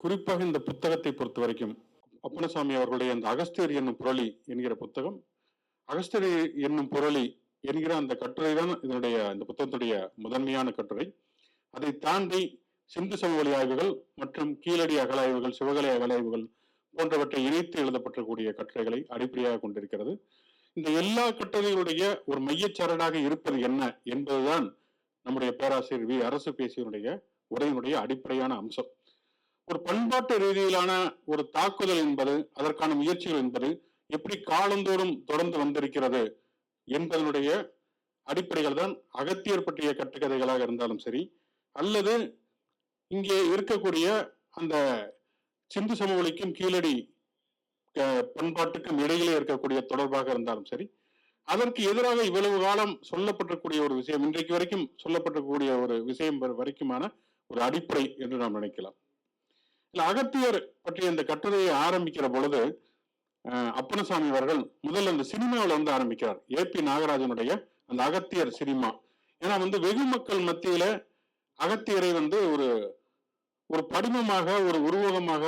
குறிப்பாக இந்த புத்தகத்தை பொறுத்த வரைக்கும் அப்பனசாமி அவர்களுடைய அந்த அகஸ்தியர் என்னும் புரளி என்கிற புத்தகம். அகஸ்தியர் என்னும் புரளி என்கிற அந்த கட்டுரை தான் இதனுடைய இந்த புத்தகத்துடைய முதன்மையான கட்டுரை. அதை தாண்டி சிந்து சமவெளி ஆய்வுகள் மற்றும் கீழடி அகலாய்வுகள் சிவகலை அகலாய்வுகள் போன்றவற்றை இணைத்து எழுதப்பட்டக்கூடிய கட்டுரைகளை அடிப்படையாக கொண்டிருக்கிறது. இந்த எல்லா கட்டுரைகளுடைய ஒரு மையச்சரடாக இருப்பது என்ன என்பதுதான் நம்முடைய பேராசிரியர் வி. அரசு பேசியனுடைய உரையினுடைய அடிப்படையான அம்சம். ஒரு பண்பாட்டு ரீதியிலான ஒரு தாக்குதல் என்பது அதற்கான முயற்சிகள் என்பது எப்படி காலந்தோறும் தொடர்ந்து வந்திருக்கிறது என்பதனுடைய அடிப்படைகள் தான் அகத்தியர் பற்றிய கட்டுக்கதைகளாக இருந்தாலும் சரி அல்லது இங்கே இருக்கக்கூடிய அந்த சிந்து சமவெளிக்கும் கீழடி பண்பாட்டுக்கும் இடையிலே இருக்கக்கூடிய தொடர்பாக இருந்தாலும் சரி அதற்கு எதிராக இவ்வளவு காலம் சொல்லப்பட்டிருக்கூடிய ஒரு விஷயம் இன்றைக்கு வரைக்கும் சொல்லப்பட்டிருக்கக்கூடிய ஒரு விஷயம் வரைக்குமான ஒரு அடிப்படை என்று நாம் நினைக்கலாம். இல்ல அகத்தியர் பற்றிய இந்த கட்டுரையை ஆரம்பிக்கிற பொழுது அப்பனசாமி அவர்கள் முதல்ல அந்த சினிமாவில் வந்து ஆரம்பிக்கிறார். ஏ பி நாகராஜனுடைய அந்த அகத்தியர் சினிமா. ஏன்னா வந்து வெகு மக்கள் மத்தியில அகத்தியரை வந்து ஒரு ஒரு படிமமாக ஒரு உருவகமாக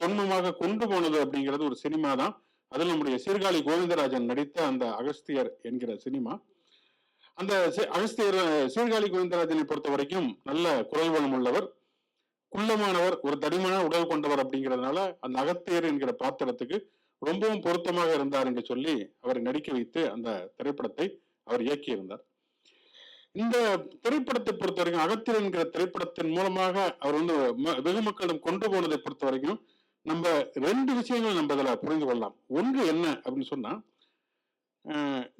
தொன்மமாக கொண்டு போனது அப்படிங்கிறது ஒரு சினிமா தான். அதில் நம்முடைய சீர்காழி கோவிந்தராஜன் நடித்த அந்த அகஸ்தியர் என்கிற சினிமா. அந்த அகஸ்தியர் சீர்காழி கோவிந்தராஜனை பொறுத்த வரைக்கும் நல்ல குரல் வளம் உள்ளவர். குள்ளமானவர் ஒரு தடிமான உடல் கொண்டவர் அப்படிங்கிறதுனால அந்த அகத்தியர் என்கிற பாத்திரத்துக்கு ரொம்பவும் பொருத்தமாக இருந்தார் என்று சொல்லி அவரை நடிக்க வைத்து அந்த திரைப்படத்தை அவர் இயக்கியிருந்தார். இந்த திரைப்படத்தை பொறுத்த வரைக்கும் அகத்தியர் என்கிற திரைப்படத்தின் மூலமாக அவர் வந்து வெகு மக்களிடம் கொண்டு போனதை பொறுத்த வரைக்கும் நம்ம ரெண்டு விஷயங்கள் நம்ம இதுல புரிந்து கொள்ளலாம். ஒன்று என்ன அப்படின்னு சொன்னா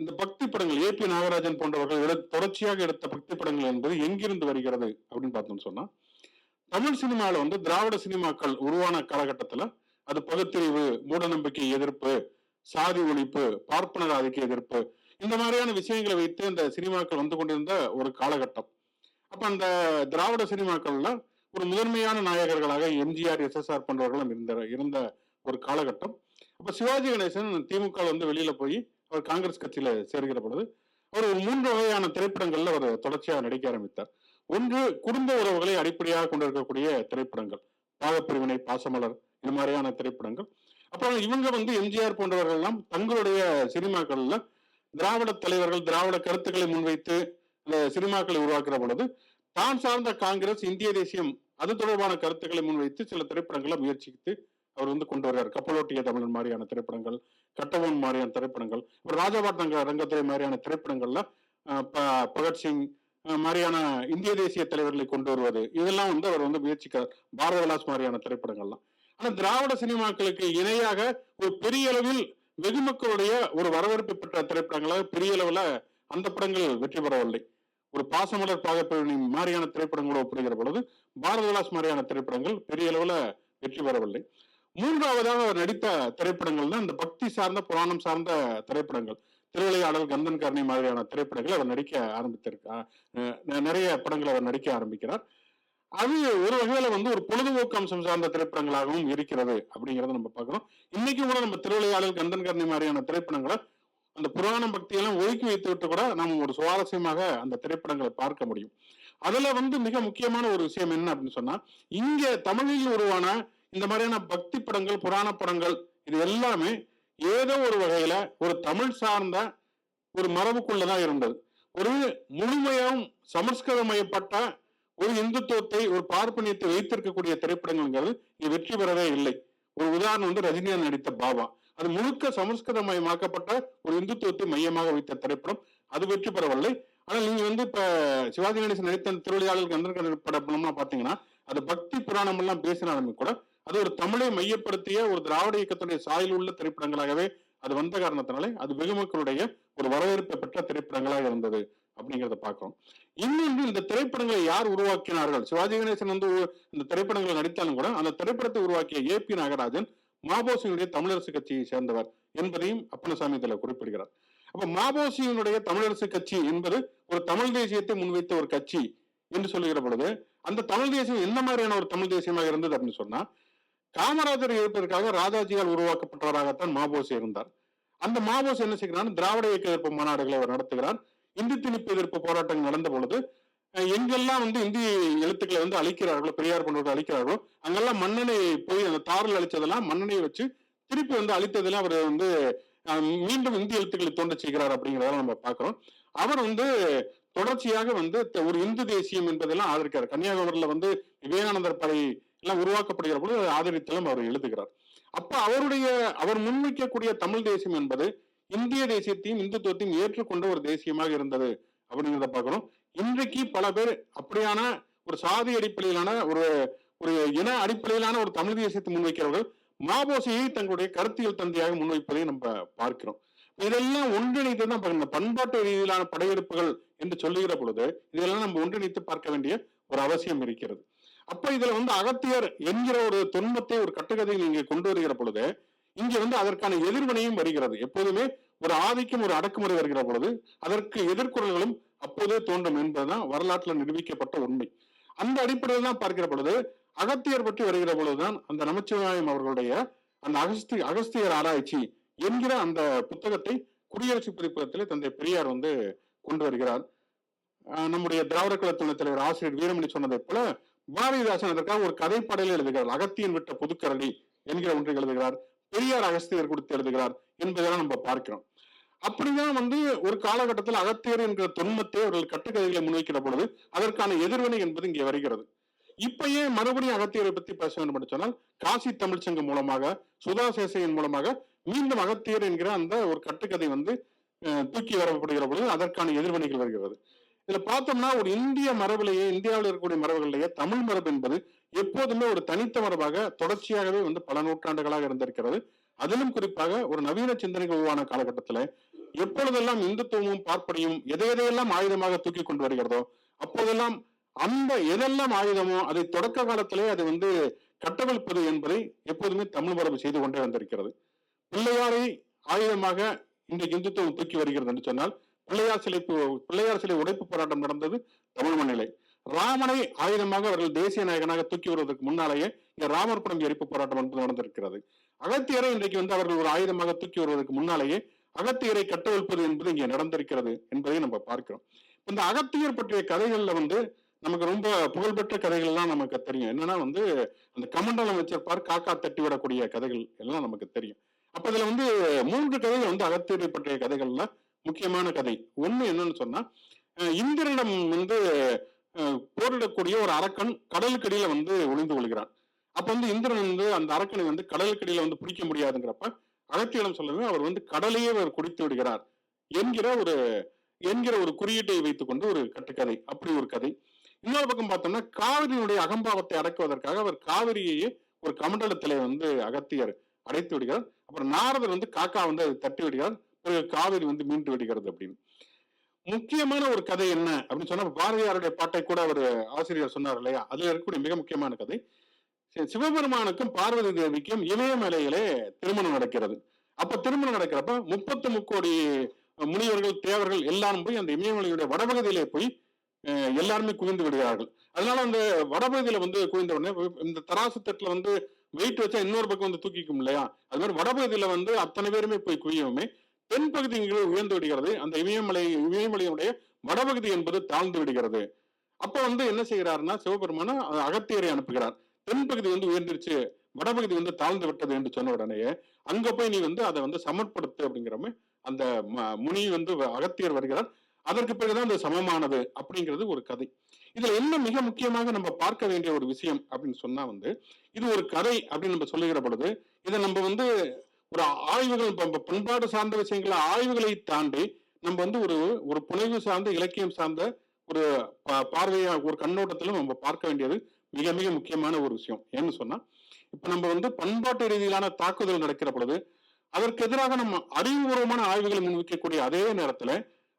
இந்த பக்தி படங்கள் ஏ பி நாகராஜன் போன்றவர்கள் தொடர்ச்சியாக எடுத்த பக்தி படங்கள் என்பது எங்கிருந்து வருகிறது அப்படின்னு பார்த்தோம்னு சொன்னா தமிழ் சினிமாவில் வந்து திராவிட சினிமாக்கள் உருவான காலகட்டத்துல அது பகுத்தறிவு மூடநம்பிக்கை எதிர்ப்பு சாதி ஒழிப்பு பார்ப்பனர் ஆதிக்க எதிர்ப்பு இந்த மாதிரியான விஷயங்களை வைத்து இந்த சினிமாக்கள் வந்து கொண்டிருந்த ஒரு காலகட்டம். அப்ப அந்த திராவிட சினிமாக்கள்ல ஒரு முதன்மையான நாயகர்களாக எம்ஜிஆர் எஸ்எஸ்ஆர் போன்றவர்களும் இருந்த இருந்த ஒரு காலகட்டம். அப்ப சிவாஜி கணேசன் திமுக வந்து வெளியில போய் அவர் காங்கிரஸ் கட்சியில சேர்கிற பொழுது அவர் ஒரு மூன்று வகையான திரைப்படங்கள்ல அவர் தொடர்ச்சியாக நடிக்க ஆரம்பித்தார். ஒன்று குடும்ப உறவுகளை அடிப்படையாக கொண்டிருக்கக்கூடிய திரைப்படங்கள். பாகப்பிரிவினை பாசமலர் இது மாதிரியான திரைப்படங்கள். அப்புறம் இவங்க வந்து எம்ஜிஆர் போன்றவர்கள் எல்லாம் தங்களுடைய சினிமாக்கள்ல திராவிட தலைவர்கள் திராவிட கருத்துக்களை முன்வைத்து இந்த சினிமாக்களை உருவாக்குற பொழுது தான் சார்ந்த காங்கிரஸ் இந்திய தேசியம் அது தொடர்பான கருத்துக்களை முன்வைத்து சில திரைப்படங்களை முயற்சித்து அவர் வந்து கொண்டு வர்றார். கப்பலோட்டிய தமிழன் மாதிரியான திரைப்படங்கள் கட்டவன் மாதிரியான திரைப்படங்கள் அப்புறம் ராஜபாட்டங்க ரங்கத்துறை மாதிரியான திரைப்படங்கள்ல ப- பகத்சிங் மாதிரியான இந்திய தேசிய தலைவர்களை கொண்டு வருவது. இதெல்லாம் வந்து அவர் வந்து முயற்சிக்கிறார். பாரத விலாஸ் மாதிரியான திரைப்படங்கள்லாம். ஆனா திராவிட சினிமாக்களுக்கு இணையாக ஒரு பெரிய அளவில் வெகு மக்களுடைய ஒரு வரவேற்பு பெற்ற திரைப்படங்களாக பெரிய அளவுல அந்த படங்கள் வெற்றி பெறவில்லை. ஒரு பாசமலர் பாகப்பிரிவினை மாதிரியான திரைப்படங்களோடு ஒப்பிடுகிற பொழுது பாரத விலாஸ் மாதிரியான திரைப்படங்கள் பெரிய அளவுல வெற்றி பெறவில்லை. மூன்றாவதாக அவர் நடித்த திரைப்படங்கள் தான் இந்த பக்தி சார்ந்த புராணம் சார்ந்த திரைப்படங்கள். திருவிளையாடல் கந்தன் கர்ணி மாதிரியான திரைப்படங்கள் அவர் நடிக்க ஆரம்பித்திருக்கார் நிறைய படங்கள் அவர் நடிக்க ஆரம்பிக்கிறார். அது ஒரு வகையில வந்து ஒரு பொழுதுபோக்கு அம்சம் சார்ந்த திரைப்படங்களாகவும் இருக்கிறது அப்படிங்கறத நம்ம பார்க்கிறோம். இன்னைக்கு கூட நம்ம திருவிளையாடல் கந்தன் கர்ணி மாதிரியான திரைப்படங்களை அந்த புராண பக்தியெல்லாம் ஒதுக்கி வைத்து விட்டு கூட நம்ம ஒரு சுவாரஸ்யமாக அந்த திரைப்படங்களை பார்க்க முடியும். அதுல வந்து மிக முக்கியமான ஒரு விஷயம் என்ன அப்படின்னு சொன்னா இங்க தமிழில் உருவான இந்த மாதிரியான பக்தி படங்கள் புராண படங்கள் இது எல்லாமே ஏதோ ஒரு வகையில ஒரு தமிழ் சார்ந்த ஒரு மரபுக்குள்ளதான் இருந்தது. ஒரு முழுமையாகவும் சமஸ்கிருதமயப்பட்ட ஒரு இந்துத்துவத்தை ஒரு பார்ப்பனியத்தை வைத்திருக்கக்கூடிய திரைப்படங்கள்ங்கிறது இது வெற்றி பெறவே இல்லை. ஒரு உதாரணம் வந்து ரஜினியா நடித்த பாபா. அது முழுக்க சமஸ்கிருதமயமாக்கப்பட்ட ஒரு இந்துத்துவத்தை மையமாக வைத்த திரைப்படம். அது வெற்றி பெறவில்லை. ஆனால் நீங்க வந்து இப்ப சிவாஜி கணேசன் நடித்த அந்த திருவிளையாடல் கந்தன் படம்லாம் பாத்தீங்கன்னா அது பக்தி புராணம் எல்லாம் பேசினாலுமே கூட அது ஒரு தமிழை மையப்படுத்திய ஒரு திராவிட இயக்கத்துடைய சாயல் உள்ள திரைப்படங்களாகவே அது வந்த காரணத்தினாலே அது வெகுமக்களுடைய ஒரு வரவேற்பை பெற்ற திரைப்படங்களாக இருந்தது அப்படிங்கிறத பார்க்கிறோம். இன்னொன்று இந்த திரைப்படங்களை யார் உருவாக்கினார்கள்? சிவாஜி கணேசன் வந்து இந்த திரைப்படங்களை நடித்தாலும் கூட அந்த திரைப்படத்தை உருவாக்கிய ஏ பி நாகராஜன் மாபோசியினுடைய தமிழரசு கட்சியை சேர்ந்தவர் என்பதையும் அப்பனசாமி இதில் குறிப்பிடுகிறார். அப்ப மாபோசியினுடைய தமிழரசு கட்சி என்பது ஒரு தமிழ் தேசியத்தை முன்வைத்த ஒரு கட்சி என்று சொல்லுகிற பொழுது அந்த தமிழ் தேசியம் என்ன மாதிரியான ஒரு தமிழ் தேசியமாக இருந்தது அப்படின்னு சொன்னா காமராஜர் இருப்பதற்காக ராஜாஜியால் உருவாக்கப்பட்டவராகத்தான் மாபோஸ் இருந்தார். அந்த மாபோசி என்ன செய்கிறான்? திராவிட இயக்க எதிர்ப்பு மாநாடுகளை அவர் நடத்துகிறார். இந்தி திணிப்பு எதிர்ப்பு போராட்டங்கள் நடந்த பொழுது எங்கெல்லாம் வந்து இந்தி எழுத்துக்களை வந்து அழிக்கிறார்களோ பெரியார் போன்றவர்கள் அழிக்கிறார்களோ அங்கெல்லாம் மன்னனை போய் அந்த தாரில் அழிச்சதெல்லாம் மன்னனை வச்சு திருப்பி வந்து அழித்ததெல்லாம் அவர் வந்து அஹ், மீண்டும் இந்தி எழுத்துக்களை தோண்ட செய்கிறார் அப்படிங்கிறத நம்ம பார்க்கிறோம். அவர் வந்து தொடர்ச்சியாக வந்து ஒரு இந்து தேசியம் என்பதெல்லாம் ஆதரிக்கிறார். கன்னியாகுமரியில வந்து விவேகானந்தர் படை எல்லாம் உருவாக்கப்படுகிற பொழுது ஆதரித்தலும் அவர் எழுதுகிறார். அப்ப அவருடைய அவர் முன்வைக்கக்கூடிய தமிழ் தேசியம் என்பது இந்திய தேசியத்தையும் இந்துத்துவத்தையும் ஏற்றுக்கொண்ட ஒரு தேசியமாக இருந்தது அப்படிங்கிறத பார்க்கணும். இன்றைக்கு பல பேர் அப்படியான ஒரு சாதி அடிப்படையிலான ஒரு ஒரு இன அடிப்படையிலான ஒரு தமிழ் தேசியத்தை முன்வைக்கிறவர்கள் மாபோசையை தங்களுடைய கருத்தியல் தந்தையாக முன்வைப்பதை நம்ம பார்க்கிறோம். இதெல்லாம் ஒன்றிணைத்து தான் இந்த பண்பாட்டு ரீதியிலான படையெடுப்புகள் என்று சொல்லுகிற பொழுது இதெல்லாம் நம்ம ஒன்றிணைத்து பார்க்க வேண்டிய ஒரு அவசியம் இருக்கிறது. அப்ப இதுல வந்து அகத்தியர் என்கிற ஒரு தொன்மத்தை ஒரு கட்டுக்கதையில் நீங்க கொண்டு வருகிற பொழுது இங்க வந்து அதற்கான எதிர்வினையும் வருகிறது. எப்போதுமே ஒரு ஆதிக்கம் ஒரு அடக்குமுறை வருகிற பொழுது அதற்கு எதிர்குறல்களும் அப்போதே தோன்றும் என்பதுதான் வரலாற்றுல நிரூபிக்கப்பட்ட உண்மை. அந்த அடிப்படையில் தான் பார்க்கிற பொழுது அகத்தியர் பற்றி வருகிற பொழுதுதான் அந்த நமச்சிவாயம் அவர்களுடைய அந்த அகஸ்தி அகஸ்தியர் ஆராய்ச்சி என்கிற அந்த புத்தகத்தை குடியரசு பதிப்பகத்திலே தந்தை பெரியார் வந்து கொண்டு வருகிறார். ஆஹ் நம்முடைய திராவிட கழக தலைவர் ஆசிரியர் வீரமணி சொன்னதை போல பாரதிதாசன் அதற்காக ஒரு கதைப்படையில எழுதுகிறார். அகத்தியன் விட்ட புதுக்கரணி என்கிற ஒன்றை எழுதுகிறார். பெரியார் அகஸ்தியர் கொடுத்து எழுதுகிறார் என்பதெல்லாம் நம்ம பார்க்கிறோம். அப்படிதான் வந்து ஒரு காலகட்டத்தில் அகத்தியர் என்கிற தொன்மத்தை அவர்கள் கட்டுக்கதைகளை முன்வைக்கிற பொழுது அதற்கான எதிர்வினை என்பது இங்கே வருகிறது. இப்பயே மறுபடியும் அகத்தியரை பத்தி பேச வேண்டும் என்று சொன்னால் காசி தமிழ்ச் சங்கம் மூலமாக சுதா சேசையின் மூலமாக மீண்டும் அகத்தியர் என்கிற அந்த ஒரு கட்டுக்கதை வந்து தூக்கி வரப்படுகிற பொழுது அதற்கான எதிர்வினைகள் வருகிறது. இதுல பார்த்தோம்னா ஒரு இந்திய மரபிலேயே இந்தியாவில் இருக்கக்கூடிய மரபுகளிலேயே தமிழ் மரபு என்பது எப்போதுமே ஒரு தனித்த மரபாக தொடர்ச்சியாகவே வந்து பல நூற்றாண்டுகளாக இருந்திருக்கிறது. அதிலும் குறிப்பாக ஒரு நவீன சிந்தனைகள் உருவான காலகட்டத்துல எப்பொழுதெல்லாம் இந்துத்துவமும் பார்ப்பனையும் எதை எதையெல்லாம் ஆயுதமாக தூக்கி கொண்டு வருகிறதோ அப்போதெல்லாம் அந்த எதெல்லாம் ஆயுதமோ அதை தொடக்க காலத்திலே அது வந்து கட்டவிழ்ப்பது என்பதை எப்போதுமே தமிழ் மரபு செய்து கொண்டே வந்திருக்கிறது. பிள்ளையாரை ஆயுதமாக இன்றைக்கு இந்துத்துவம் தூக்கி வருகிறது என்று சொன்னால் பிள்ளையார் சிலை பிள்ளையார் சிலை உடைப்பு போராட்டம் நடந்தது தமிழ் மண்ணிலே. ராமனை ஆயுதமாக அவர்கள் தேசிய நாயகனாக தூக்கி வருவதற்கு முன்னாலேயே இங்க ராமர் படம் எரிப்பு போராட்டம் என்பது நடந்திருக்கிறது. அகத்தியரை இன்றைக்கு வந்து அவர்கள் ஒரு ஆயுதமாக தூக்கி வருவதற்கு முன்னாலேயே அகத்தியரை கட்டவிழ்ப்பது என்பது இங்கே நடந்திருக்கிறது என்பதை நம்ம பார்க்கிறோம். இந்த அகத்தியர் பற்றிய கதைகள்ல வந்து நமக்கு ரொம்ப புகழ்பெற்ற கதைகள் எல்லாம் நமக்கு தெரியும். என்னன்னா வந்து அந்த கமண்டலம் வச்சிருப்பார் காக்கா தட்டி விடக்கூடிய கதைகள் எல்லாம் நமக்கு தெரியும். அப்ப இதுல வந்து மூன்று கதைகள் வந்து அகத்தியரை பற்றிய கதைகள்ல முக்கியமான கதை. ஒண்ணு என்னன்னு சொன்னா இந்திரனிடம் வந்து போரிடக்கூடிய ஒரு அரக்கன் கடலுக்கடியில வந்து ஒளிந்து கொள்கிறான். அப்ப வந்து இந்திரன் வந்து அந்த அரக்கனை வந்து கடலுக்கடியில வந்து பிடிக்க முடியாதுங்கிறப்ப அகத்தியிடம் சொல்லவே அவர் வந்து கடலையே அவர் குடித்து விடுகிறார் என்கிற ஒரு என்கிற ஒரு குறியீட்டை வைத்துக்கொண்டு ஒரு கட்டுக்கதை. அப்படி ஒரு கதை. இன்னொரு பக்கம் பார்த்தோம்னா காவிரியினுடைய அகம்பாவத்தை அடக்குவதற்காக அவர் காவிரியையே ஒரு கமண்டலத்திலே வந்து அகத்தியர் அடைத்து விடுகிறார். அப்புறம் நாரதர் வந்து காக்கா வந்து அதை தட்டி விடுகிறார். பிறகு காவிரி வந்து மீண்டு விடுகிறது அப்படின்னு. முக்கியமான ஒரு கதை என்ன அப்படின்னு சொன்னா பாரதியாருடைய பாட்டை கூட அவர் ஆசிரியர் சொன்னார் இல்லையா? அதுல இருக்கக்கூடிய மிக முக்கியமான கதை. சிவபெருமானுக்கும் பார்வதி தேவிக்கும் இமயமலையிலே திருமணம் நடக்கிறது. அப்ப திருமணம் நடக்கிறப்ப முப்பத்து முக்கோடி முனிவர்கள் தேவர்கள் எல்லாரும் போய் அந்த இமயமலையுடைய வடபகுதியிலே போய் அஹ், எல்லாருமே குவிந்து விடுகிறார்கள். அதனால அந்த வடபகுதியில வந்து குவிந்த உடனே இந்த தராசு தட்டுல வந்து வெயிட் வச்சா இன்னொரு பக்கம் வந்து தூக்கிக்கும் இல்லையா? அது மாதிரி வடபகுதியில வந்து அத்தனை பேருமே போய் குவியவுமே தென்பகுதி இங்கே உயர்ந்து விடுகிறது. அந்த இமயமலை இமயமலையுடைய வடபகுதி என்பது தாழ்ந்து விடுகிறது. அப்ப வந்து என்ன செய்கிறாருன்னா சிவபெருமான அகத்தியரை அனுப்புகிறார். தென்பகுதி வந்து உயர்ந்துருச்சு வடபகுதி வந்து தாழ்ந்து விட்டது என்று சொன்ன உடனே அங்க போய் நீ வந்து அதை வந்து சமர்ப்படுத்து அப்படிங்கிறமே அந்த முனி வந்து வ- அகத்தியர் வருகிறார். அதற்கு பிறகுதான் அது சமமானது அப்படிங்கிறது ஒரு கதை. இதுல என்ன மிக முக்கியமாக நம்ம பார்க்க வேண்டிய ஒரு விஷயம் அப்படின்னு சொன்னா வந்து இது ஒரு கதை அப்படின்னு நம்ம சொல்லுகிற பொழுது இதை நம்ம வந்து ஒரு ஆய்வுகள் நம்ம பண்பாடு சார்ந்த விஷயங்களை ஆய்வுகளை தாண்டி நம்ம வந்து ஒரு ஒரு புனைவு சார்ந்த இலக்கியம் சார்ந்த ஒரு பார்வையா ஒரு கண்ணோட்டத்திலும் நம்ம பார்க்க வேண்டியது மிக மிக முக்கியமான ஒரு விஷயம். ஏன்னு சொன்னா இப்ப நம்ம வந்து பண்பாட்டு ரீதியிலான தாக்குதல் நடக்கிற பொழுது அதற்கு எதிராக நம்ம அறிவுபூர்வமான ஆய்வுகளை முன்வைக்கக்கூடிய அதே நேரத்துல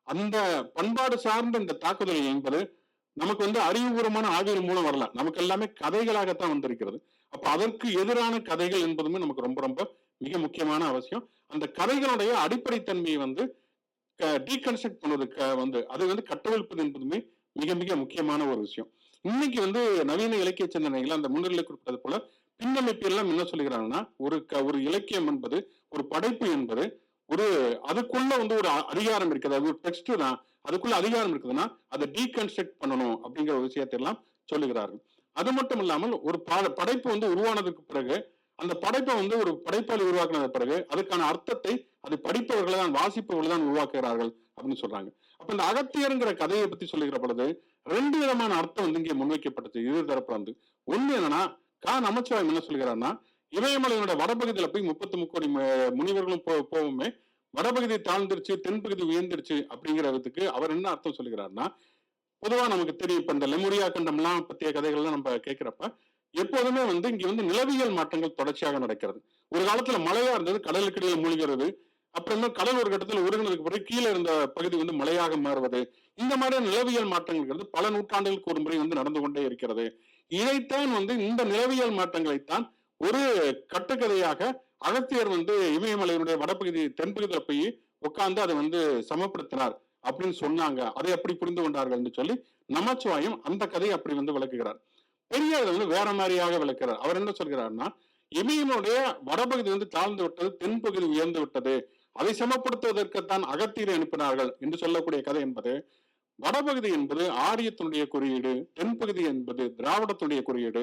அந்த பண்பாடு சார்ந்த இந்த தாக்குதல் என்பது நமக்கு வந்து அறிவுபூர்வமான ஆய்வுகள் மூலம் வரல. நமக்கு எல்லாமே கதைகளாகத்தான் வந்திருக்கிறது. அப்ப அதற்கு எதிரான கதைகள் என்பதுமே நமக்கு ரொம்ப ரொம்ப மிக முக்கியமான அவசியம். அந்த கதைகளுடைய அடிப்படைத்தன்மையை வந்து டீகன்ஸ்ட்ரக்ட் பண்ணுவதற்கு வந்து அதை வந்து கட்டவிழ்ப்பது என்பதுமே மிக மிக முக்கியமான ஒரு விஷயம். இன்னைக்கு வந்து நவீன இலக்கிய சிந்தனைகள் அந்த முன்னிலை குறிப்பிட்டது போல பின்னமைப்பு எல்லாம் என்ன சொல்லுகிறாங்கன்னா ஒரு க ஒரு இலக்கியம் என்பது ஒரு படைப்பு என்பது ஒரு அதுக்குள்ள வந்து ஒரு அதிகாரம் இருக்குது. அது ஒரு டெக்ஸ்ட் தான் அதுக்குள்ள அதிகாரம் இருக்குதுன்னா அதை டீகன்ஸ்ட்ரக்ட் பண்ணணும் அப்படிங்கிற ஒரு விஷயத்தை எல்லாம் சொல்லுகிறார்கள். அது மட்டும் இல்லாமல் ஒரு படைப்பு வந்து உருவானதுக்கு பிறகு அந்த படைப்பை வந்து ஒரு படைப்பாளி உருவாக்குனது பிறகு அதுக்கான அர்த்தத்தை அதை படிப்பவர்களை தான் வாசிப்பவர்கள் தான் உருவாக்குகிறார்கள் அப்படின்னு சொல்றாங்க. அப்ப இந்த அகத்தியருங்கிற கதையை பத்தி சொல்லுகிற பொழுது ரெண்டு விதமான அர்த்தம் வந்து இங்கே முன்வைக்கப்பட்டது. இரு தரப்புல வந்து ஒண்ணு என்னன்னா கா. நமச்சிவாயம் என்ன சொல்கிறாருன்னா இமயமலையினோட வடபகுதியில போய் முப்பத்தி முக்கோடி முனிவர்களும் போவுமே வடபகுதி தாழ்ந்துருச்சு தென்பகுதி உயர்ந்துருச்சு அப்படிங்கிறதுக்கு அவர் என்ன அர்த்தம் சொல்லுகிறாருன்னா பொதுவா நமக்கு தெரியும் இப்ப இந்த லெமுரியா கண்டம்லாம் பத்திய கதைகள்லாம் நம்ம கேட்கிறப்ப எப்போதுமே வந்து இங்க வந்து நிலவியல் மாற்றங்கள் தொடர்ச்சியாக நடக்கிறது. ஒரு காலத்துல மழையா இருந்தது கடலுக்கு இடையில மூழ்கிறது. அப்புறமே கடல் ஒரு கட்டத்தில் உருகினதுக்கு பிறகு கீழே இருந்த பகுதி வந்து மலையாக மாறுவது. இந்த மாதிரி நிலவியல் மாற்றங்கள் பல நூற்றாண்டுகளுக்கு ஒரு முறை வந்து நடந்து கொண்டே இருக்கிறது. இதைத்தான் வந்து இந்த நிலவியல் மாற்றங்களைத்தான் ஒரு கட்டுக்கதையாக அகத்தியர் வந்து இமயமலையினுடைய வடபகுதி தென்பகுதியில போய் உட்கார்ந்து அதை வந்து சமப்படுத்தினார் அப்படின்னு சொன்னாங்க. அதை எப்படி புரிந்து கொண்டார்கள் சொல்லி நமச்சிவாயம் அந்த கதையை அப்படி வந்து விளக்குகிறார். பெரியார் வந்து வேற மாதிரியாக விளக்கிறார். அவர் என்ன சொல்கிறார்னா இமயமுடைய வடபகுதி வந்து தாழ்ந்து விட்டது தென்பகுதி உயர்ந்து விட்டது. அதை சமப்படுத்துவதற்குத்தான் அகத்தியரை அனுப்பினார்கள் என்று சொல்லக்கூடிய கதை என்பது வடபகுதி என்பது ஆரியத்தினுடைய குறியீடு தென்பகுதி என்பது திராவிடத்துடைய குறியீடு.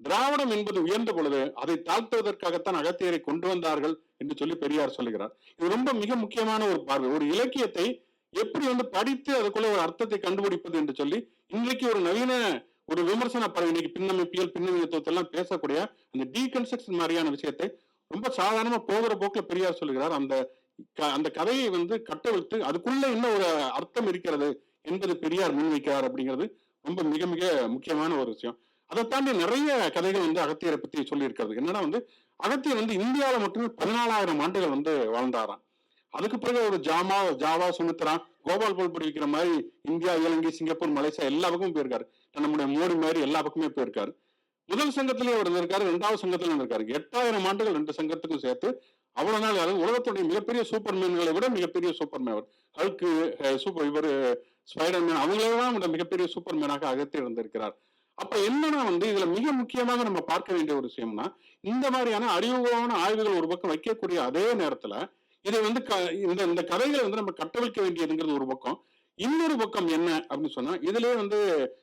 திராவிடம் என்பது உயர்ந்த பொழுது அதை தாழ்த்துவதற்காகத்தான் அகத்தியரை கொண்டு வந்தார்கள் என்று சொல்லி பெரியார் சொல்லுகிறார் இது ரொம்ப மிக முக்கியமான ஒரு பார்வை. ஒரு இலக்கியத்தை எப்படி வந்து படித்து அதுக்குள்ள ஒரு அர்த்தத்தை கண்டுபிடிப்பது என்று சொல்லி இன்றைக்கு ஒரு நவீன ஒரு விமர்சன பரவி இன்னைக்கு பின்னமைப்பியல் பின்னணியத்துவத்தை எல்லாம் பேசக்கூடிய அந்த டீகன்ஸ்ட்ரக்ஷன் மாதிரியான விஷயத்தை ரொம்ப சாதாரணமா போகிற போக்குல பெரியார் சொல்லுகிறார். அந்த க- அந்த கதையை வந்து கட்டவிழ்த்து அதுக்குள்ள என்ன ஒரு அர்த்தம் இருக்கிறது என்பது பெரியார் முன்வைக்கிறார் அப்படிங்கிறது ரொம்ப மிக மிக முக்கியமான ஒரு விஷயம். அதை தாண்டி நிறைய கதைகள் வந்து அகத்தியரை பத்தி சொல்லியிருக்கிறது. என்னன்னா வந்து அகத்தியர் வந்து இந்தியாவில் மட்டுமே பதினாலாயிரம் ஆண்டுகள் வந்து வாழ்ந்தாராம். அதுக்கு பிறகு ஒரு ஜாமா ஜாவா சுமித்ரா கோபால் போல் படிக்கிற மாதிரி இந்தியா இலங்கை சிங்கப்பூர் மலேசியா எல்லா பக்கமும் போயிருக்காரு. நம்முடைய மோடி மாதிரி எல்லா பக்கமே போயிருக்காரு. முதல் சங்கத்திலேயே அவர் இருந்திருக்காரு ரெண்டாவது சங்கத்துல இருந்திருக்காரு. எட்டாயிரம் ஆண்டுகள் ரெண்டு சங்கத்துக்கும் சேர்த்து அவ்வளவு நாள் அதாவது உலகத்துடைய மிகப்பெரிய சூப்பர் மேன்களை விட மிகப்பெரிய சூப்பர் மேன் அவர் ஹல்க்கு சூப்பர் இவர் ஸ்பைடர் மேன் அவங்களெல்லாம் விட மிகப்பெரிய சூப்பர் மேனாக அகற்றி இருந்திருக்கிறார். அப்ப என்னன்னா வந்து இதுல மிக முக்கியமாக நம்ம பார்க்க வேண்டிய ஒரு விஷயம்னா இந்த மாதிரியான அறிவுபூர்வமான ஆய்வுகள் ஒரு பக்கம் வைக்கக்கூடிய அதே நேரத்துல இதை வந்து க- இந்த இந்த கதைகளை வந்து நம்ம கட்டவிழ்க்க வேண்டியதுங்கிறது ஒரு பக்கம். இன்னொரு பக்கம் என்ன அப்படின்னு சொன்னா இதுலயே வந்து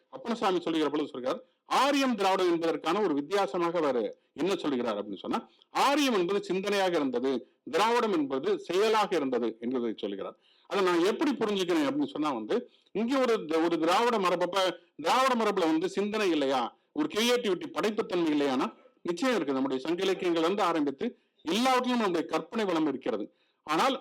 அப்பனசாமி சொல்லுகிற பொழுது சொல்கிறார் ஆரியம் திராவிடம் என்பதற்கான ஒரு வித்தியாசமாக அவர் என்ன சொல்லுகிறார் அப்படின்னு சொன்னா ஆரியம் என்பது சிந்தனையாக இருந்தது திராவிடம் என்பது செயலாக இருந்தது என்பதை சொல்லுகிறார் அதை நான் எப்படி புரிஞ்சுக்கிறேன் அப்படின்னு சொன்னா வந்து இங்கே ஒரு ஒரு திராவிட மரபப்ப திராவிட மரபுல வந்து சிந்தனை இல்லையா? ஒரு கிரியேட்டிவிட்டி படைப்புத்தன்மை இல்லையானா? நிச்சயம் இருக்கு. நம்முடைய சங்க இலக்கியங்கள் வந்து ஆரம்பித்து எல்லாவற்றிலும் நம்முடைய கற்பனை வளம் இருக்கிறது. ஆனால்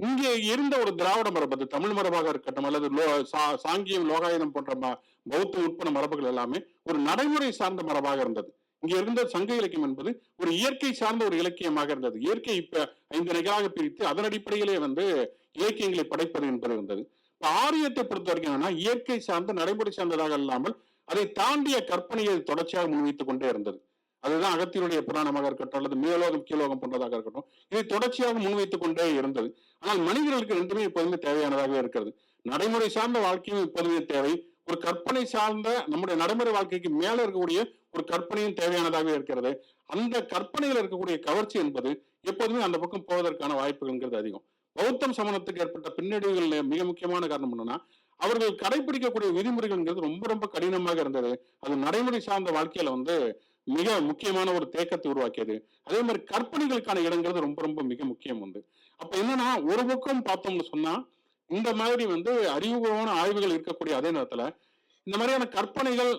இங்கே இருந்த ஒரு திராவிட மரபு அது தமிழ் மரபாக இருக்கட்டும் அல்லது லோ சா- சாங்கியம் லோகாயுதம் போன்ற ம- பௌத்த உட்பட மரபுகள் எல்லாமே ஒரு நடைமுறை சார்ந்த மரபாக இருந்தது. இங்க இருந்த சங்க இலக்கியம் என்பது ஒரு இயற்கை சார்ந்த ஒரு இலக்கியமாக இருந்தது. இயற்கை இப்ப ஐந்து நிகழாக பிரித்து அதன் அடிப்படையிலே வந்து இலக்கியங்களை படைப்பது என்பது இருந்தது. இப்ப ஆரியத்தை பொறுத்த வரைக்கும் என்னன்னா இயற்கை சார்ந்த நடைமுறை சார்ந்ததாக இல்லாமல் அதை தாண்டிய கற்பனையை தொடர்ச்சியாக முன்வைத்துக் கொண்டே இருந்தது. அதுதான் அகத்தியருடைய புராணமாக இருக்கட்டும் அல்லது மேலோகம் கீழோகம் போன்றதாக இருக்கட்டும் இதை தொடர்ச்சியாக முன்வைத்துக் கொண்டே இருந்தது. ஆனால் மனிதர்களுக்கு ரெண்டுமே எப்போதுமே தேவையானதாக இருக்கிறது. நடைமுறை சார்ந்த வாழ்க்கையும் எப்போதுமே தேவை. ஒரு கற்பனை சார்ந்த நம்முடைய நடைமுறை வாழ்க்கைக்கு மேல இருக்கக்கூடிய ஒரு கற்பனையும் தேவையானதாக இருக்கிறது. அந்த கற்பனையில் இருக்கக்கூடிய கவர்ச்சி என்பது எப்போதுமே அந்த பக்கம் போவதற்கான வாய்ப்புகள்ங்கிறது அதிகம். பௌத்தம் சமணத்துக்கு ஏற்பட்ட பின்னடைவுகள் மிக முக்கியமான காரணம் என்னன்னா அவர்கள் கடைபிடிக்கக்கூடிய விதிமுறைகள்ங்கிறது ரொம்ப ரொம்ப கடினமாக இருந்தது. அது நடைமுறை சார்ந்த வாழ்க்கையில வந்து மிக முக்கியமான ஒரு தேக்கத்தை உருவாக்கியது. அதே மாதிரி கற்பனைகளுக்கான இடங்கிறது ரொம்ப ரொம்ப மிக முக்கியம் வந்து அப்ப என்னன்னா ஒரு பக்கம் பார்த்தோம்னு சொன்னா இந்த மாதிரி வந்து அறிவுபூர்வமான ஆய்வுகள் இருக்கக்கூடிய அதே நேரத்துல இந்த மாதிரியான கற்பனைகள்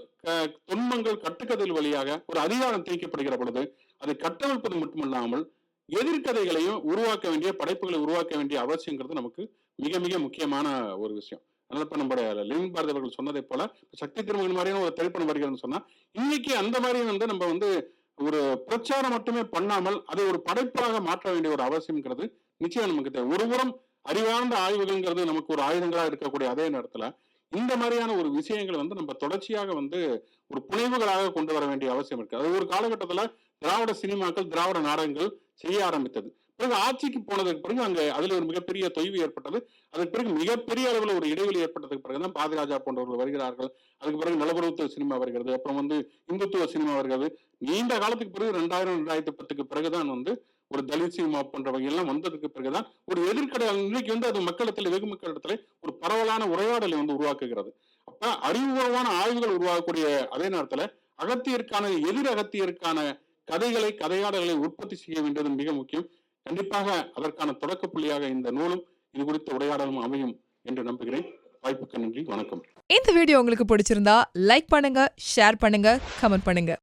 துன்பங்கள் கட்டுக்கதைகள் வழியாக ஒரு அதிகாரம் திணிக்கப்படுகிற பொழுது அதை கட்டமைப்பது மட்டுமல்லாமல் எதிர்கதைகளையும் உருவாக்க வேண்டிய படைப்புகளை உருவாக்க வேண்டிய அவசியங்கிறது நமக்கு மிக மிக முக்கியமான ஒரு விஷயம். அதனால இப்ப நம்முடைய லிவிங் பாரதி அவர்கள் சொன்னதை போல சக்தி திருமகன் மாதிரியான ஒரு திரைப்படம் வருகிறதுன்னு சொன்னா இன்னைக்கு அந்த மாதிரி வந்து நம்ம வந்து ஒரு பிரச்சாரம் மட்டுமே பண்ணாமல் அதை ஒரு படைப்பாக மாற்ற வேண்டிய ஒரு அவசியம்ங்கிறது நிச்சயம் நமக்கு தேவை. ஒருபுறம் அறிவார்ந்த ஆய்வுகள்ங்கிறது நமக்கு ஒரு ஆயுதங்களாக இருக்கக்கூடிய அதே நேரத்துல இந்த மாதிரியான ஒரு விஷயங்களை வந்து நம்ம தொடர்ச்சியாக வந்து ஒரு புனைவுகளாக கொண்டு வர வேண்டிய அவசியம் இருக்கு. அது ஒரு காலகட்டத்துல திராவிட சினிமாக்கள் திராவிட நாடகங்கள் செய்ய ஆரம்பித்தது. பிறகு ஆட்சிக்கு போனதுக்கு பிறகு அங்க அதுல ஒரு மிகப்பெரிய தொய்வு ஏற்பட்டது. அதுக்கு பிறகு மிகப்பெரிய அளவில் ஒரு இடைவெளி ஏற்பட்டதுக்கு பிறகு தான் பாதிராஜா போன்றவர்கள் வருகிறார்கள். அதுக்கு பிறகு நிலப்பரத்துவ சினிமா வருகிறது. அப்புறம் வந்து இந்துத்துவ சினிமா வருகிறது. நீண்ட காலத்துக்கு பிறகு ரெண்டாயிரம் ரெண்டாயிரத்தி பத்துக்கு பிறகுதான் வந்து ஒரு தலித் சினிமா போன்ற வகையெல்லாம் வந்ததுக்கு பிறகுதான் ஒரு எதிர்கடை இன்னைக்கு வந்து அது மக்களிடத்துல வெகு மக்களிடத்துல ஒரு பரவலான உரையாடலை வந்து உருவாக்குகிறது. அப்ப அறிவுபூர்வமான ஆய்வுகள் உருவாகக்கூடிய அதே நேரத்துல அகத்தியருக்கான எதிர் அகத்தியருக்கான கதைகளை கதையாடல்களை உற்பத்தி செய்ய வேண்டியது மிக முக்கியம். கண்டிப்பாக அதற்கான தொடக்க புள்ளியாக இந்த நூலும் இது குறித்த உரையாடலும் அமையும் என்று நம்புகிறேன். வாய்ப்புக்கு நன்றி. வணக்கம். இந்த வீடியோ உங்களுக்கு பிடிச்சிருந்தா லைக் பண்ணுங்க ஷேர் பண்ணுங்க கமெண்ட் பண்ணுங்க.